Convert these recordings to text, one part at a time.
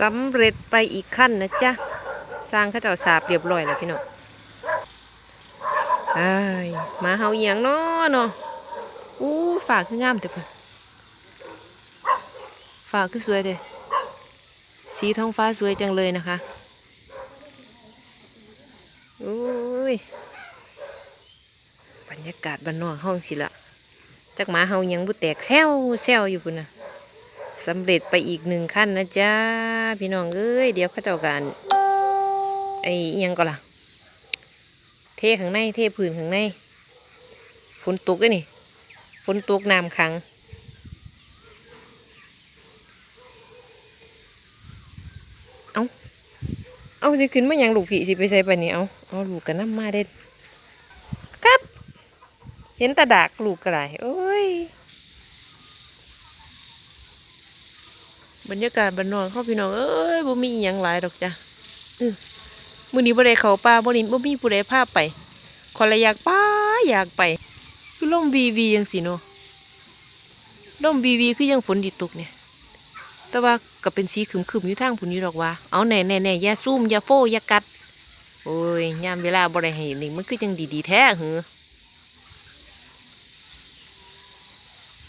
สำเร็จไปอีกขั้นนะจ๊ะ สร้างข้าเจ้าสาบเรียบร้อยแล้วพี่น้องอ้มาเฮาเอียงเนาะเนาะอู้ฝากคืองามแต่เพิ่นฝากคือสวยเด้สีท้องฟ้าสวยจังเลยนะคะโอ้ยบรรยากาศบ้านนอกห้องสิละจักหมาเฮายังบุแตกแซวแซวอยู่พุ่นนะสำเร็จไปอีกหนึ่งขั้นนะจ๊ะ พี่น้องเอ้ยเดี๋ยวเขาเจ้ากันไอ้ยังก็ล่ะ เทข้างในเทพื้นข้างในฝนตกเลยนี่ฝนตกน้ำขังเอาเอาสิขึ้นมาหยังลูกผีสิไปใส่ไปนี่เอาเอาลูกกันน้ำมาเด็ดครับ เห็นตาดากลูกกระไรโอ้ย บรรยากาศบ้านนอกเข้าพี่น้องเอ้ยบ่มีอหยังหลายดอกจ้ะเมื้อนี้บ่ได้เข้าป่าบ่นี้บ่มีผู้ใดพาไปขอละอยากไปอยากไป คือลมวีวีจังซี่เนาะลมวีวีคือยังฝนดิตกเนี่ย แต่ว่าก็เป็นสีขึมๆอยู่ทางพุ่นอยู่ดอกว่า เอาแน่ๆๆอย่าซูมอย่าโฟย่ากัด โอ้ยยามเวลาบ่ได้ให้นี่มันคือจังดีๆแท้หือ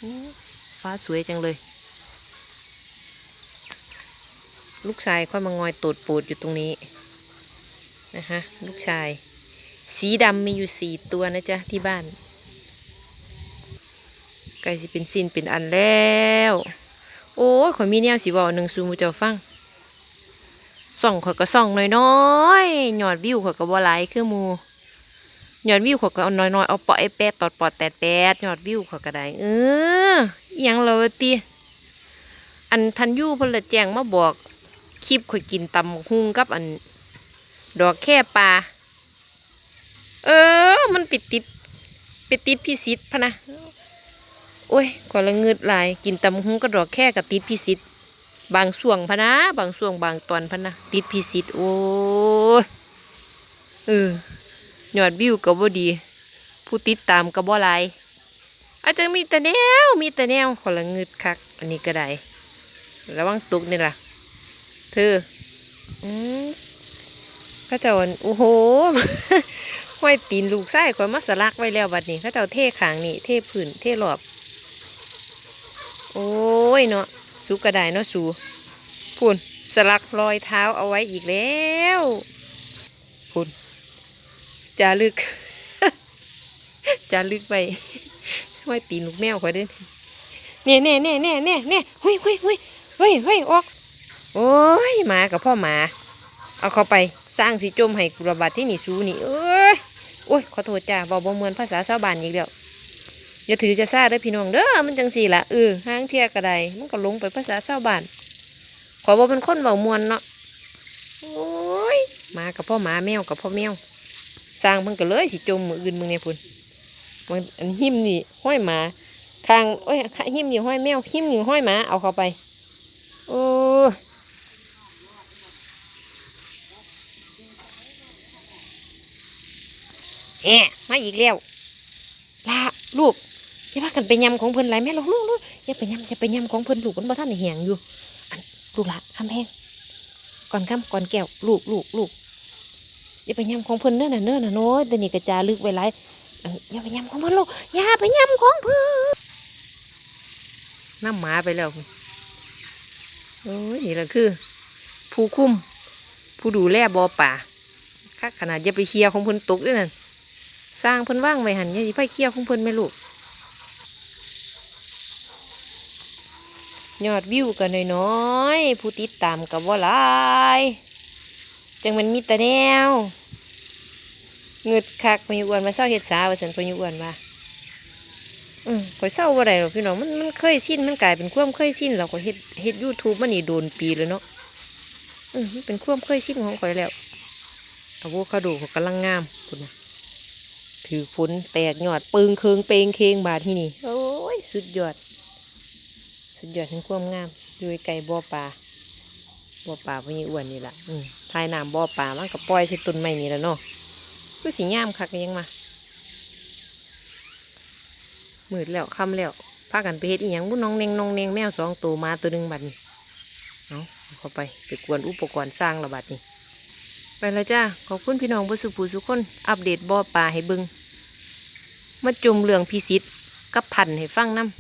อู้ฟ้าสวยจังเลย ลูกชายค่อยมางอยตูดปูดอยู่ตรงนี้นะคะลูกชาย สีดำมีอยู่สี่ตัวนะจ๊ะที่บ้านใกล้สิเป็นสิ้นเป็นอันแล้ว โอ้ยข่อยมีแนวสิเว้าหนึ่งซูมูเจ้าฟังส่องข่อยก็ส่องน้อยๆยอดวิวข่อยก็บ่หลายคือมู่ยอดวิวข่อยก็เอาน้อยๆ เอาปาะไอแปดตอดปอดแตดแปดยอดวิวข่อยก็ได้ เอออยังเราติอันทันยูเพิ่นละแจ้งมาบอก คลิปข่อยกินตำหุงกับอัน ดอกแค่ปลา เออ มันปิดติดไปติดพิสิทธิ์พะนะ โอ้ยขอละงืดลาย กินตำหุงกับดอกแค่กับติดพิสิทธิ์บางส่วงพะนะ บางส่วงบางตอนพะนะ ติดพิสิทธิ์โอ้ยเออหยอดวิวก็บ่ดี ผู้ติดตามก็บ่หลายอาจจะมีแต่แนว มีแต่แนวขอละงืดคัก อันนี้ก็ได้ ระวังตุกนี่ล่ะ เธออืมเข้าเจ้าอันโอ้โหห้อยตีนลูกไส้ข่อยมาสลักไว้แล้วบัดนี้เข้าเจ้าเทขางนี่เทพื้นเทรอบ โอ้ยเนาะสูกระไดเนาะสูพุ่นสลักรอยเท้าเอาไว้อีกแล้วพุ่นจารึกจารึกไปห้อยตีนลูกแมวข่อยเด้เนี่ยเนี่ยเนี่ยเนี่ยเนี่ยเนี่ยเฮ้ยเฮ้ยเฮ้ยเฮ้ยเฮ้ยออก โอ้ยหมากับพ่อหมา เอาเข้าไปสร้างสีจมให้กุระบาดที่นี่สูนี่ เอ้ยโอ้ยขอโทษจ้าบอกบ่เหมือนภาษาชาวบ้านอีกแล้วอย่าถือจะซาเด้อพี่น้องเด้อมันจังสี่ละเออห้างเทียกระไดมันก็ลงไปภาษาชาวบ้าน ขอบอกเป็นคนเบามวนเนาะโอ้ยมากับพ่อหมาแมวกับพ่อแมวสร้างมันก็เลยสิจมมืออื่นมึงเนี่ยพุ่นมันอันหิมนี่ห้อยหมาคางโอ้ยหิมนี่ห้อยแมวหิมนี่ห้อยหมาเอาเข้าไป โอ้ย แอะมาอีกแล้วลาลูกอย่าพากันไปยำของเพิ่นไรแม่ลูกลูกลูกอย่าไปยำอย่าไปยำของเพิ่นลูกมันบ่ทันได้แหงอยู่อันลูกละคำแพงก่อนคำก่อนแก้วลูกลูกลูกอย่าไปยำของเพิ่นเนื้อน่ะเนื้อน่ะน้อยแต่นี่กระจาลึกไว้ไรอันอย่าไปยำของเพิ่นลูกอย่าไปยำของเพิ่นน้ำหมาไปแล้วโอ้ยนี่แหละคือ ผู้คุ้ม ผู้ดูแลบ่อป่าคักขนาดอย่าไปเคลียของเพิ่นตกด้วยนั่น สร้างเพิ่นว่างไว้หันยาสิไปเคี่ยวของเพิ่นแม่ลูกยอดวิวกันน้อยๆผู้ติดตามกับว่าหลายจังมันมีแต่แนวเงึดคักพยุอ้วนมาเศร้าเฮ็ดสาว่าสันพยุอ้วนว่าอืมข่อยเศร้าบ่ได้หรอกพี่น้องมันมันเคยชินมันกลายเป็นความเคยชินแล้วก็เฮ็ดเฮ็ด YouTube มานี่โดนปีแล้วเนาะเออมันเป็นความเคยชินของข่อยแล้วอะโวคาโดเขากำลังงามพุ่นะ ถือฝนแตกยอดปึงเคืองเปงเคงบาดที่นี่ โอ้ย สุดยอด สุดยอดทั้งความงามอยู่ไกลบ่อปลาบ่อปลาพวกนี้อ้วนนี่แหละอืมทายน้ำบ่อปลามันก็ปล่อยใส่ต้นไม้นี่แหละเนาะคือสีงามคักยังมามืดแล้วค่ำแล้วพากันไปเฮ็ดอีหยังบุน้องเนงน้องเนงแมวสองตัวมาตัวหนึ่งบัดนี้เอาเข้าไปไปกวนอุปกรณ์สร้างระบาดนี่ ไปแล้วจ้าขอบคุณพี่น้องผู้สุภูสุคน อัปเดตบ่อปลาให้เบิงมาจุ่มเรื่องพิสิทธ์กับทันให้ฟังน้ำ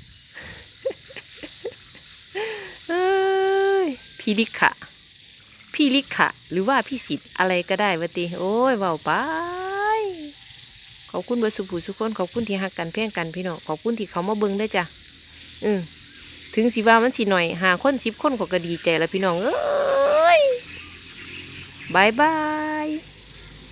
เอ้ยพี่ลิขะพี่ลิขะ หรือว่าพี่สิทธ์อะไรก็ได้วะติโอ้ยเบาไป ขอบคุณเบสุภูสุคน ขอบคุณที่หักกันเพียงกันพี่น้องขอบคุณที่เขามาเบิ่งด้วยจ้ะอือถึงสิว่ามันสิหน่อยหาคนสิบคนก็ก็ดีใจแล้วพี่น้องเอ้ยบายบาย